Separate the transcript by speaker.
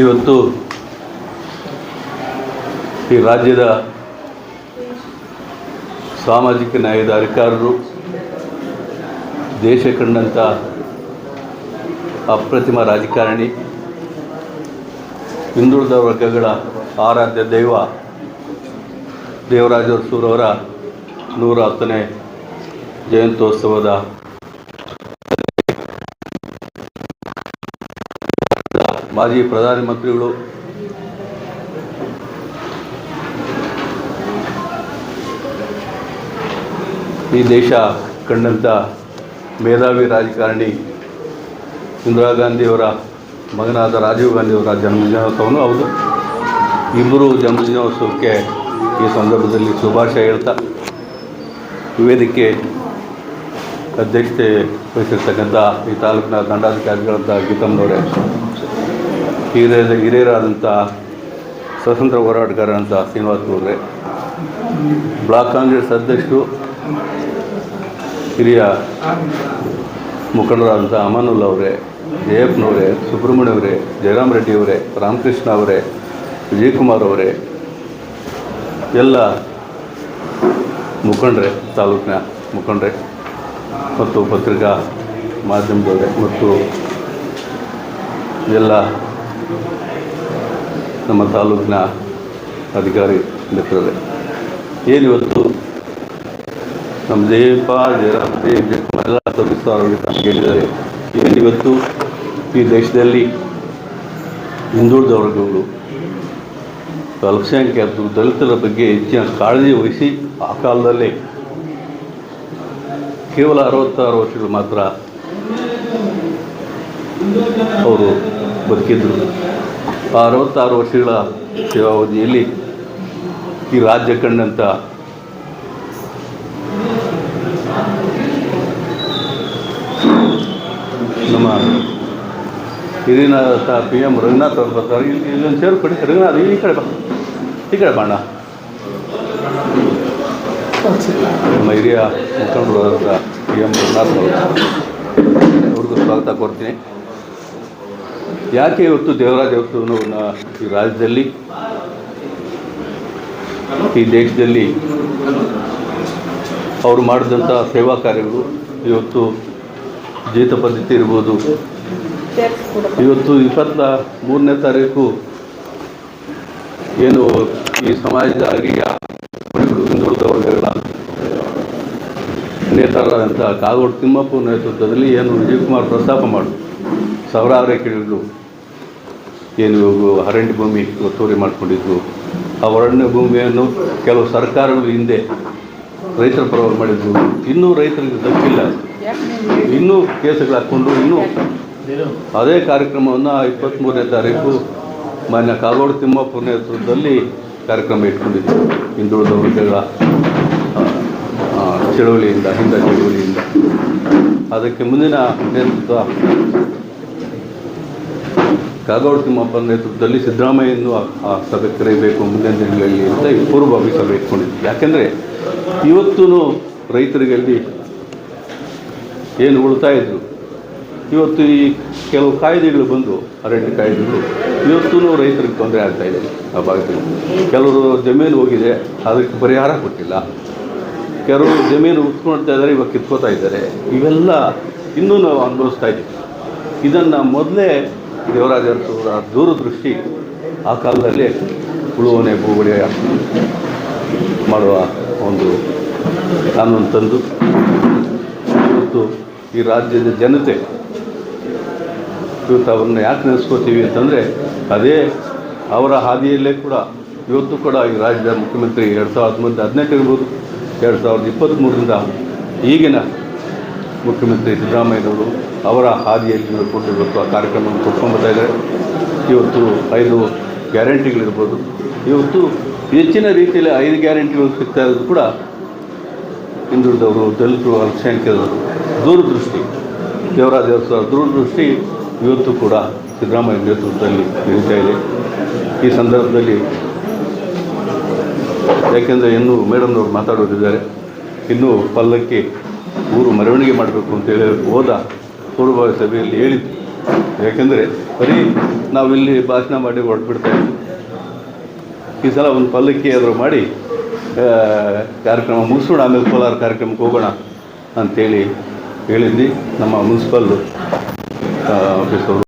Speaker 1: ಇವತ್ತು ಈ ರಾಜ್ಯದ ಸಾಮಾಜಿಕ ನ್ಯಾಯದ ಅಧಿಕಾರರು ದೇಶ ಕಂಡಂಥ ಅಪ್ರತಿಮ ರಾಜಕಾರಣಿ, ಹಿಂದುಳಿದ ವರ್ಗಗಳ ಆರಾಧ್ಯ ದೈವ ದೇವರಾಜ ಸೂರವರ ನೂರ ಹತ್ತನೇ ಜಯಂತ್ಯೋತ್ಸವದ ಮಾಜಿ ಪ್ರಧಾನಮಂತ್ರಿಗಳು ಈ ದೇಶ ಕಂಡಂಥ ಮೇಧಾವಿ ರಾಜಕಾರಣಿ ಇಂದಿರಾ ಗಾಂಧಿಯವರ ಮಗನಾದ ರಾಜೀವ್ ಗಾಂಧಿಯವರ ಜನ್ಮದಿನೋತ್ಸವನೂ ಹೌದು. ಇಬ್ಬರು ಜನ್ಮದಿನೋತ್ಸವಕ್ಕೆ ಈ ಸಂದರ್ಭದಲ್ಲಿ ಶುಭಾಶಯ ಹೇಳ್ತಾ, ವೇದಿಕೆ ಅಧ್ಯಕ್ಷತೆ ವಹಿಸಿರ್ತಕ್ಕಂಥ ಈ ತಾಲೂಕಿನ ದಂಡಾಧಿಕಾರಿಗಳಂಥ ಗೀತಮ್ಮನವರೇ ಹಿರಿಯ ಹಿರಿಯರಾದಂಥ ಸ್ವತಂತ್ರ ಹೋರಾಟಗಾರರಂಥ ಶ್ರೀನಿವಾಸ್ ಗೌಡ್ರೆ, ಬ್ಲಾಕ್ ಕಾಂಗ್ರೆಸ್ ಅಧ್ಯಕ್ಷರು, ಹಿರಿಯ ಮುಖಂಡರಾದಂಥ ಅಮಾನುಲ್ ಅವರೇ ಜಯಪ್ಪನವರೇ ಸುಬ್ರಹ್ಮಣ್ಯ ಅವರೇ ಜಯರಾಮ್ ರೆಡ್ಡಿ ಅವರೇ ರಾಮಕೃಷ್ಣ ಅವರೇ, ವಿಜಯಕುಮಾರ್ ಅವರೇ, ಎಲ್ಲ ಮುಖಂಡರೇ, ತಾಲೂಕಿನ ಮುಖಂಡರೇ ಮತ್ತು ಪತ್ರಿಕಾ ಮಾಧ್ಯಮದವರೇ ಮತ್ತು ಎಲ್ಲ ನಮ್ಮ ತಾಲೂಕಿನ ಅಧಿಕಾರಿ ಮಿತ್ರರೇ ಏನಿವತ್ತು ನಮ್ಮ ಜಯಪ್ಪ ಜಯರಾಮೆಲ್ಲ ಏನಿವತ್ತು ಈ ದೇಶದಲ್ಲಿ ಹಿಂದುಳಿದ ವರ್ಗಗಳು ಅಲ್ಪಸಂಖ್ಯಾತರು ದಲಿತರ ಬಗ್ಗೆ ಹೆಚ್ಚಿನ ಕಾಳಜಿ ವಹಿಸಿ ಆ ಕಾಲದಲ್ಲಿ ಕೇವಲ ಅರವತ್ತಾರು ವರ್ಷಗಳು ಮಾತ್ರ ಅವರು ಬದುಕಿದ್ರು. ಆ ಅರವತ್ತಾರು ವರ್ಷಗಳ ಸೇವಾವಧಿಯಲ್ಲಿ ಈ ರಾಜ್ಯ ಕಂಡಂಥ ನಮ್ಮ ಹಿರಿಯನಾದ ಪಿ ಎಂ ರಂಗನಾಥ್ ಅವರು ಬರ್ತಾರೆ ಇಲ್ಲಿ ಇಲ್ಲೊಂದು ಸೇರು ಕೊಡಿ ರಂಗನಾಥ್, ಈ ಕಡೆ ಬಾ. ಈ ಕಡೆ ಬಾಣ ನಮ್ಮ ಹಿರಿಯ ಮುಖಂಡರಾದಂಥ ಪಿ ಎಂ ರಂಗನಾಥ್ ಅವರು. ಅವ್ರಿಗೂ ಸ್ವಾಗತ ಕೊಡ್ತೀನಿ ಯಾಕೆ ಇವತ್ತು ದೇವರಾಜ ದೇವಸ್ಥಾನವನ್ನು ಈ ರಾಜ್ಯದಲ್ಲಿ, ಈ ದೇಶದಲ್ಲಿ ಅವರು ಮಾಡಿದಂಥ ಸೇವಾ ಕಾರ್ಯಗಳು ಇವತ್ತು ಜೀತ ಪದ್ಧತಿ ಇರ್ಬೋದು. ಇವತ್ತು ಇಪ್ಪತ್ತ ಮೂರನೇ ತಾರೀಕು ಏನು ಈ ಸಮಾಜದ ಅರಿಯ ಹಿಂದುಳಿದ ವರ್ಗಗಳ ನೇತಾರರಾದಂಥ ಕಾಗೋಡು ತಿಮ್ಮಪ್ಪ ನೇತೃತ್ವದಲ್ಲಿ ಏನು ವಿಜಯಕುಮಾರ್ ಪ್ರಸ್ತಾಪ ಮಾಡು. ಸಾವಿರಾರು ಎಕರೆಗಳು ಏನು ಅರಣ್ಯ ಭೂಮಿ ಒತ್ತುವರಿ ಮಾಡಿಕೊಂಡಿದ್ವು. ಆ ಅರಣ್ಯ ಭೂಮಿಯನ್ನು ಕೆಲವು ಸರ್ಕಾರಗಳು ಹಿಂದೆ ರೈತರ ಪರವಾಗಿ ಮಾಡಿದ್ರು ಇನ್ನೂ ರೈತರಿಗೆ ದಕ್ಕಿಲ್ಲ. ಇನ್ನೂ ಕೇಸುಗಳು ಹಾಕ್ಕೊಂಡು ಇನ್ನೂ ಅದೇ ಕಾರ್ಯಕ್ರಮವನ್ನು ಇಪ್ಪತ್ತ್ಮೂರನೇ ತಾರೀಕು ಮಾನ್ಯ ಕಾಗೋಡು ತಿಮ್ಮಪ್ಪ ನೇತೃತ್ವದಲ್ಲಿ ಕಾರ್ಯಕ್ರಮ ಇಟ್ಕೊಂಡಿದ್ದರು ಹಿಂದುಳಿದ ವರ್ಗಗಳ ಚಳುವಳಿಯಿಂದ, ಹಿಂದ ಚಳುವಳಿಯಿಂದ. ಅದಕ್ಕೆ ಮುಂದಿನ ನೇತೃತ್ವ ಕಾಗೋಡು ತಿಮ್ಮಪ್ಪ ನೇತೃತ್ವದಲ್ಲಿ ಸಿದ್ದರಾಮಯ್ಯನ್ನು ಆ- ಸಭೆ ಕರೆಯಬೇಕು ಮುಂದಿನ ದಿನಗಳಲ್ಲಿ ಅಂತ ಈ ಪೂರ್ವಭಾವಿ ಸಭೆ ಯಾಕೆಂದರೆ ಇವತ್ತೂ ರೈತರಿಗಲ್ಲಿ ಏನು ಉಳ್ತಾ ಇದ್ರು. ಇವತ್ತು ಈ ಕೆಲವು ಕಾಯ್ದೆಗಳು ಬಂದು, ಅರಣ್ಯ ಕಾಯ್ದೆಗಳು ಇವತ್ತೂ ರೈತರಿಗೆ ತೊಂದರೆ ಆಗ್ತಾ ಇದೆ ಆ ಭಾಗದಲ್ಲಿ. ಕೆಲವರು ಜಮೀನು ಹೋಗಿದೆ, ಅದಕ್ಕೆ ಪರಿಹಾರ ಕೊಟ್ಟಿಲ್ಲ. ಕೆಲವರು ಜಮೀನು ಉತ್ಕೊಳ್ತಾ ಇದ್ದಾರೆ, ಇವಾಗ ಕಿತ್ಕೋತಾ ಇದ್ದಾರೆ. ಇವೆಲ್ಲ ಇನ್ನೂ ನಾವು ಅನುಭವಿಸ್ತಾ ಇದ್ದೀವಿ. ಇದನ್ನು ಮೊದಲೇ ದೇವರಾಜ ಅರಸೂರ ದೂರದೃಷ್ಟಿ ಆ ಕಾಲದಲ್ಲಿ ಉಳುವನೆ ಭೂಗುಳಿಯ ಮಾಡುವ ಒಂದು ಕಾನೂನು ತಂದು ಇವತ್ತು ಈ ರಾಜ್ಯದ ಜನತೆ ಇವತ್ತು ಅವ್ರನ್ನ ಯಾಕೆ ನೆನೆಸ್ಕೋತೀವಿ ಅಂತಂದರೆ ಅದೇ ಅವರ ಹಾದಿಯಲ್ಲೇ ಕೂಡ ಇವತ್ತು ಕೂಡ ಈ ರಾಜ್ಯದ ಮುಖ್ಯಮಂತ್ರಿ ಎರಡು ಸಾವಿರದ ಹದಿನೆಂಟು ಹದಿನೆಂಟು ಇರ್ಬೋದು, ಎರಡು ಸಾವಿರದ ಇಪ್ಪತ್ತ್ಮೂರರಿಂದ ಈಗಿನ ಮುಖ್ಯಮಂತ್ರಿ ಸಿದ್ದರಾಮಯ್ಯನವರು ಅವರ ಹಾದಿಯಲ್ಲಿ ನಡ್ಕೊಂಡು ಆ ಕಾರ್ಯಕ್ರಮವನ್ನು ಕೊಟ್ಕೊಂಡ್ಬರ್ತಾ ಇದ್ದಾರೆ. ಇವತ್ತು ಐದು ಗ್ಯಾರಂಟಿಗಳಿರ್ಬೋದು. ಇವತ್ತು ಹೆಚ್ಚಿನ ರೀತಿಯಲ್ಲಿ ಐದು ಗ್ಯಾರಂಟಿಗಳು ಸಿಗ್ತಾ ಇರೋದು ಕೂಡ ಹಿಂದುಳಿದವರು, ದಲಿತರು, ಅಲ್ಪಸಂಖ್ಯಾತರು, ದೂರದೃಷ್ಟಿ, ದೇವರಾಜ ದೇವಸ್ಥಾನ ದೂರದೃಷ್ಟಿ ಇವತ್ತು ಕೂಡ ಸಿದ್ದರಾಮಯ್ಯ ನೇತೃತ್ವದಲ್ಲಿ ನಡೀತಾ ಇದೆ. ಈ ಸಂದರ್ಭದಲ್ಲಿ ಯಾಕೆಂದರೆ ಇನ್ನೂ ಮೇಡಮ್ನವರು ಮಾತಾಡೋರಿದ್ದಾರೆ ಇನ್ನೂ ಪಲ್ಲಕ್ಕಿ ಊರು ಮೆರವಣಿಗೆ ಮಾಡಬೇಕು ಅಂತೇಳಿ ಹೋದ ಪೂರ್ವಭಾವಿ ಸಭೆಯಲ್ಲಿ ಹೇಳಿದ್ದು ಯಾಕೆಂದರೆ ಬರೀ ನಾವಿಲ್ಲಿ ಭಾಷಣ ಮಾಡಿ ಹೊರಟ್ಬಿಡ್ತಾ ಇದ್ವಿ. ಈ ಸಲ ಒಂದು ಪಲ್ಲಕ್ಕಿ ಆದರೂ ಮಾಡಿ ಕಾರ್ಯಕ್ರಮ ಮುಗಿಸೋಣ ಆಮೇಲೆ ಕೋಲಾರ ಕಾರ್ಯಕ್ರಮಕ್ಕೆ ಹೋಗೋಣ ಅಂತೇಳಿ ಹೇಳಿದ್ವಿ ನಮ್ಮ ಮುನ್ಸಿಪಲ್ ಆಫೀಸರು